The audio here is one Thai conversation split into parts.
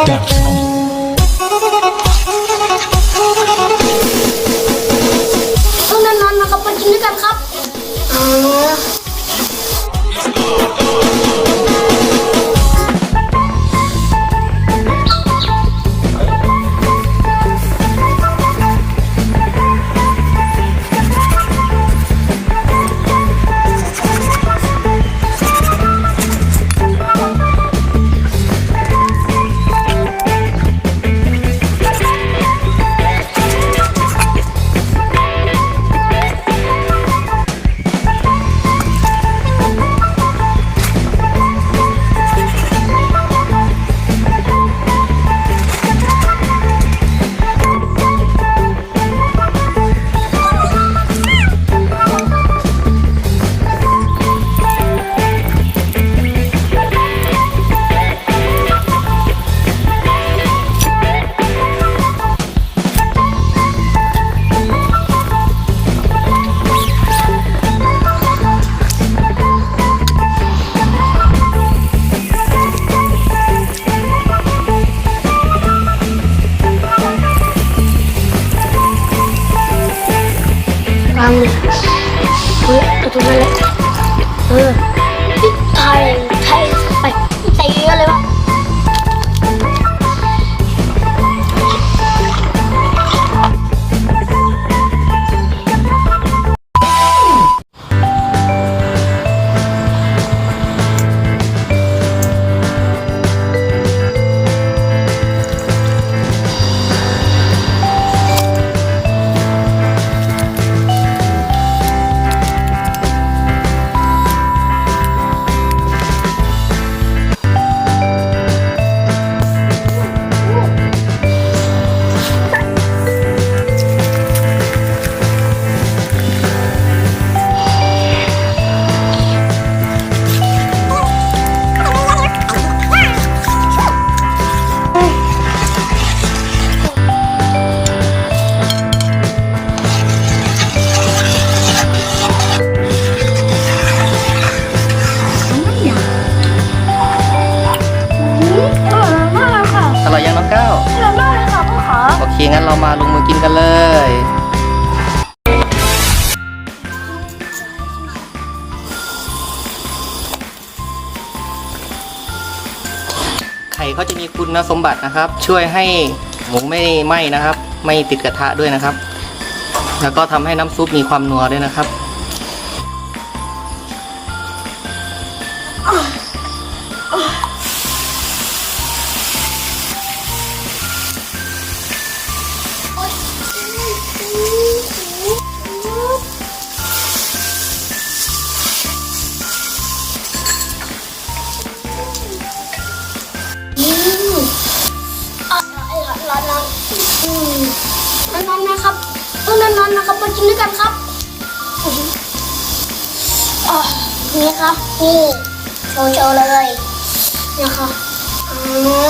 ต้องนอนๆนะครับมากินด้วยกันครับ อ๋อ ข่เขาจะมีคุณสมบัตินะครับ ช่วยให้หมูไม่ไหม้นะครับ ไม่ติดกระทะด้วยนะครับ แล้วก็ทำให้น้ำซุปมีความนัวด้วยนะครับ นี่ครับนี่โชว์โชว์เลยนะคะอ่านี่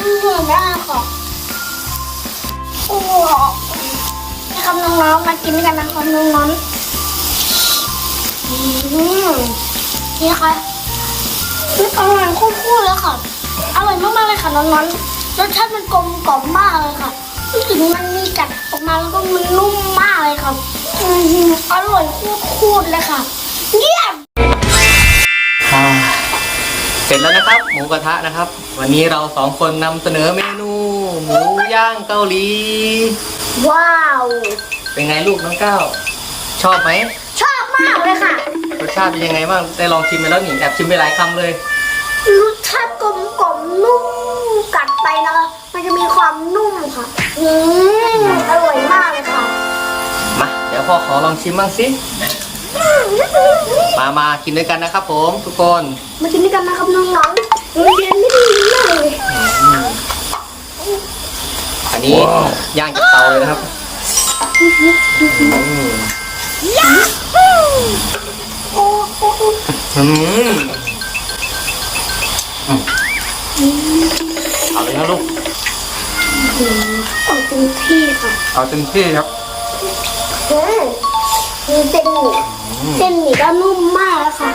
อือได้ค่ะโอ้นะครับน้องๆมากินกันนะครับน้องๆนี่ค่ะนี่อร่อยคู่ๆเลยค่ะ อร่อยมากๆเลยค่ะน้องๆ รสชาติมันกลมกล่อมมากเลยค่ะรู้สึกมันมีกัดออกมาแล้วก็มันนุ่มมากเลยค่ะอืมอร่อยคู่ๆเลยค่ะเยี่ยมอ่าเสร็จแล้วนะครับ หมูกระทะนะครับ วันนี้เราสองคนนำเสนอเมนู หมูย่างเกาหลี ว้าว เป็นไงลูกน้องก้าวชอบไหมชอบมากเลยค่ะรสชาติเป็นยังไงบ้างได้ลองชิมไปแล้วหนิแอบชิมไปหลายคำเลยรสชาติกลมกล่อมนุ่ม กัดไปนะคะมันจะมีความนุ่มค่ะอืมอร่อยมากเลยค่ะมาเดี๋ยวพ่อขอลองชิมบ้างสิมามากินด้วยกันนะครับผมทุกคนมากินด้วยกันนะครับน้องๆมันเย็นไม่ดีเลยอันนี้ย่างจากเตาเลยนะครับอืมโอ้โอ้โอ้อืม เอาเลยนะลูก เอาเต็มที่ค่ะเอาเต็มที่ครับ เฮ้ยมีเส้นหมี่อืมเส้นหมี่ก็นุ่มมากแล้วค่ะ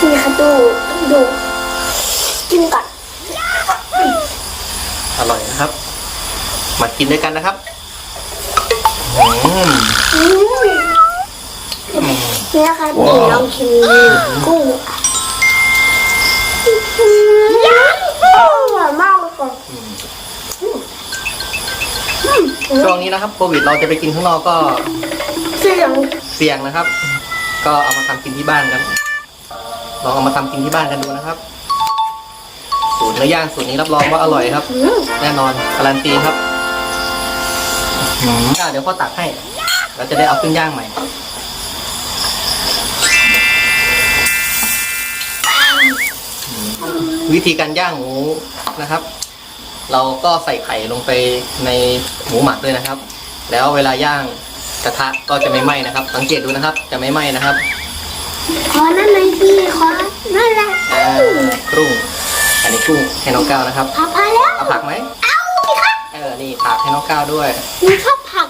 นี่ค่ะดูดูกินก่อนอร่อยนะครับ มากินด้วยกันนะครับอืมอืมอืมนี่นะคะหนูลองชิมกุ้ง ร่อยมากเลยค่ะอืมอืมช่วงนี้นะครับโควิดเราจะไปกินข้างนอกก็เสียงเสี่ยงนะครับ ก็เอามาทำกินที่บ้านกันลองเอามาทำกินที่บ้านกันดูนะครับ สูตรเนื้อย่างสูตรนี้รับรองว่าอร่อยครับ อืมแน่นอนการันตีครับอืมอะเดี๋ยวพ่อตักให้ เราจะได้เอาขึ้นย่างใหม่ วิธีการย่างหมูนะครับ เราก็ใส่ไข่ลงไปในหมูหมักด้วยนะครับ แล้วเวลาย่างกระทะก็จะไม่ไหม้นะครับ สังเกตดูนะครับ จะไม่ไหม้นะครับ ขอนั่นหน่อยสิขอนั่นแหละอ่ากรุ้งอันนี้กุ้งให้น้องก้าวนะครับพอพอแล้วเอาผักไหมเอาสิคะเออนี่ผักให้น้องก้าวด้วยหนูชอบผัก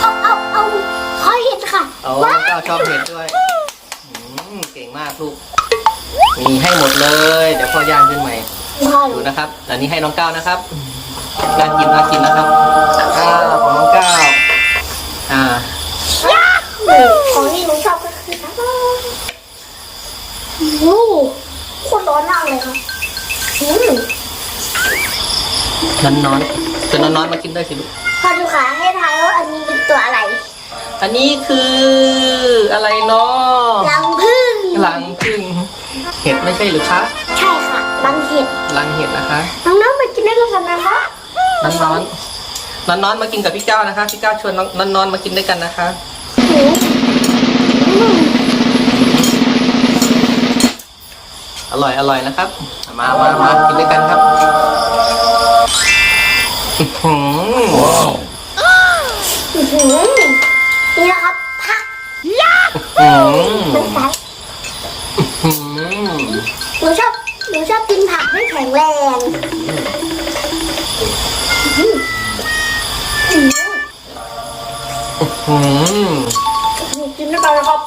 เอาเอาเอาขอเห็ดค่ะโอ้ว้าน้องก้าวชอบเห็ดด้วยอืมเก่งมากลูก มีให้หมดเลย เดี๋ยวพ่อย่างขึ้นใหม่ว้าวดูนะครับ อันนี้ให้น้องก้าวนะครับ น่ากินน่ากินนะครับอ่าของน้องก้าวอ่าของที่หนูชอบก็คือโอ้โหโคตรร้อนมากเลยค่ะอืมนอนนอนๆจะนอนนอนๆมากินได้สิลูกพอดูขาให้ทายว่าอันนี้เป็นตัวอะไร อันนี้คืออะไรเนาะ เห็ดไม่ใช่หรือคะใช่ค่ะรังเห็ดหลังเห็ดนะคะ น้องๆไปกินได้ด้วยกันนะคะนอนนอนนอนนอนๆมากินกับพี่เจ้านะคะ พี่เจ้าชวนน้องนอนนอนๆมากินด้วยกันนะคะหืมอืมอร่อยอร่อยนะครับ มามามากินด้วยกันครับอื้อหืออื้อหือนี่นะครับผักอืมเป็นไงอืม หนูชอบหนูชอบกินผักให้แข็งแรงอืมอืมอืมหนูกินได้ไปแล้วครับ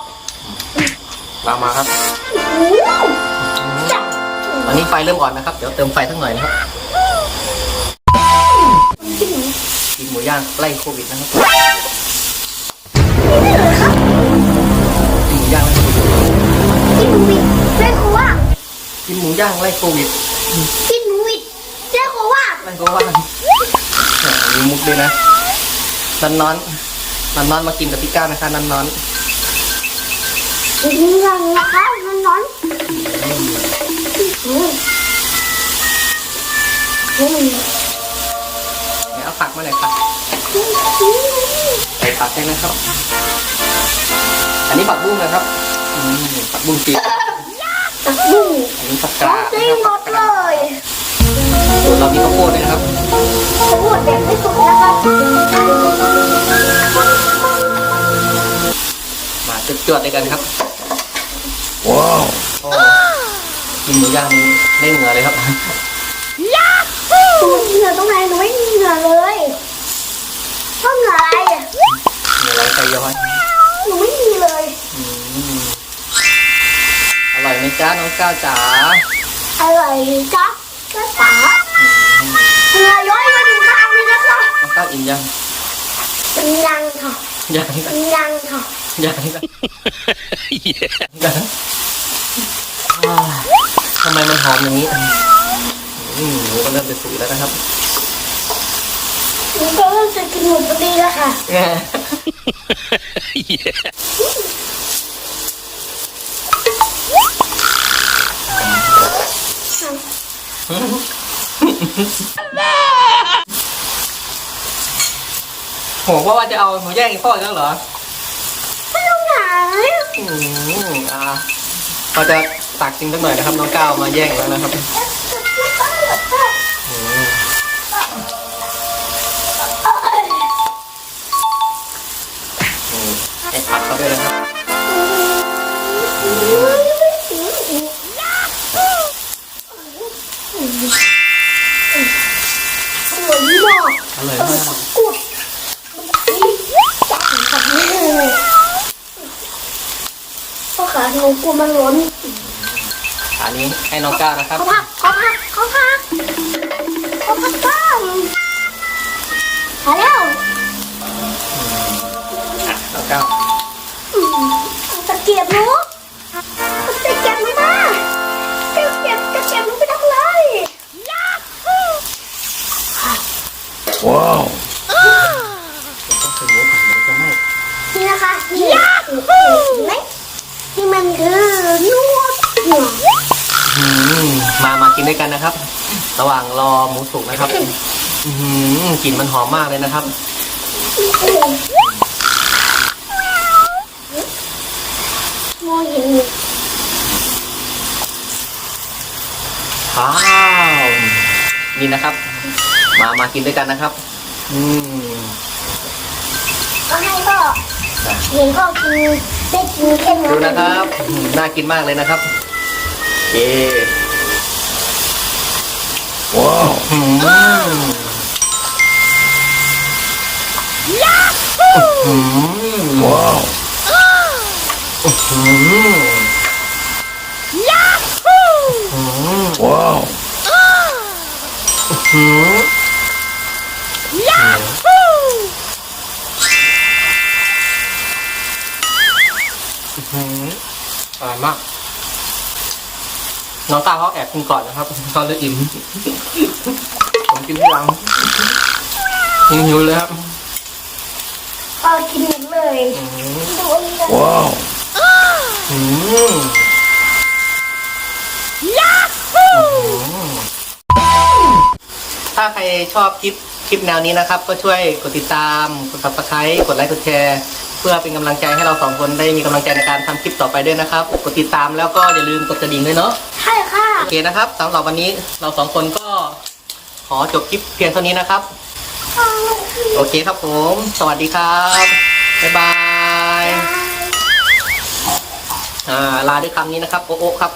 มามาครับอืมจับตอนนี้ไฟเริ่มอ่อนนะครับ เดี๋ยวเติมไฟสักหน่อยนะครับ กินหมูย่างไล่โควิดนะครับ กินหมูย่างไล่โควิดกินหนูวิดเรียกเขาว่าไล่ก็ว่าเนี่ยมีมุกด้วยนะนอนนอนนอนนอนๆมากินกับพี่ก้าวนะคะนอนนอนกินยังนะคะนอนนอนอืมอืมๆเนี่ยเอาผักมาหน่อยค่ะอืมใส่ผักให้นะครับ อันนี้ผักบุ้งนะครับอืมผักบุ้งจีน ตักบุ้งอันนี้ผักกต้อลางดตีนะครับหมดเลยส่วนเรามีข้าวโพดด้วยนะครับขบวนแบบไม่สุกนะคะมาจวดๆด้วยกันครับ ว้าวกินหมูย่างนี้ได้เหงื่อเลยครับหนูเหงื่อตรงไหนหนูไม่มีเหงื่อเลยชอบเหงื่ออะไรอะเหงื่อไหลใส่ย้อย จ้าน้องก้าวจ๋าอร่อยจ๊ะจ๊ะป๋าเหงื่อย้อยมาถึงข้างเลยนะคะน้องก้าวอิ่มยังเป็นยังค่ะยังเป็นยังค่ะยังยังว้าวทำไมมันหอมอย่างนี้อืมหมูก็เริ่มจะสุยแล้วนะครับหนูก็เริ่มจะกินหมูปดีแล้วค่ะ โหว่าว่าจะเอาหมูย่างอีกพ่ออีกแล้วเหรอไม่ต้องไหนอืมอ่าเราจะตักจริงสักหน่อยนะครับ น้องก้าวมาแย่งแล้วนะครับอืมอืมให้ผักเขาด้วยนะครับ นี้ให้น้องก้าวนะครับ เขาพา มมามากินด้วยกันนะครับ ระหว่างรอหมูสุกนะครับอืมกลิ่นมันหอมมากเลยนะครับ มองเห็นว้าว นี่นะครับ มามากินด้วยกันนะครับ อืมก็ให้ก็เห็นก็กินได้กินแค่นี้ดูนะครับอืมน่ากินมากเลยนะครับเย้ ว้าวอืมอืมว้าวอืมอืมว้าวอืมอืมอร่อยมาก น้องก้าวเขาแอบกินก่อนนะครับเขาเลยอิ่ม ผมกินที่หลังยังหิวเลยครับก็กินหมดเลยอืมดูนี่นะว้าวอืมถ้าใครชอบคลิปคลิปแนวนี้นะครับ ก็ช่วยกดติดตาม กด subscribe กดไลค์ กดแชร์ เพื่อเป็นกำลังใจให้เราสองคนได้มีกำลังใจในการทำคลิปต่อไปด้วยนะครับ กดติดตามแล้วก็อย่าลืมกดกระดิ่งด้วยเนาะใช่ค่ะ โอเคนะครับสำหรับวันนี้เราสองคนก็ขอจบคลิปเพียงเท่านี้นะครับ โอเคครับผม สวัสดีครับ บ๊ายบาย อ่าลาด้วยคำนี้นะครับ โอะโอะครับ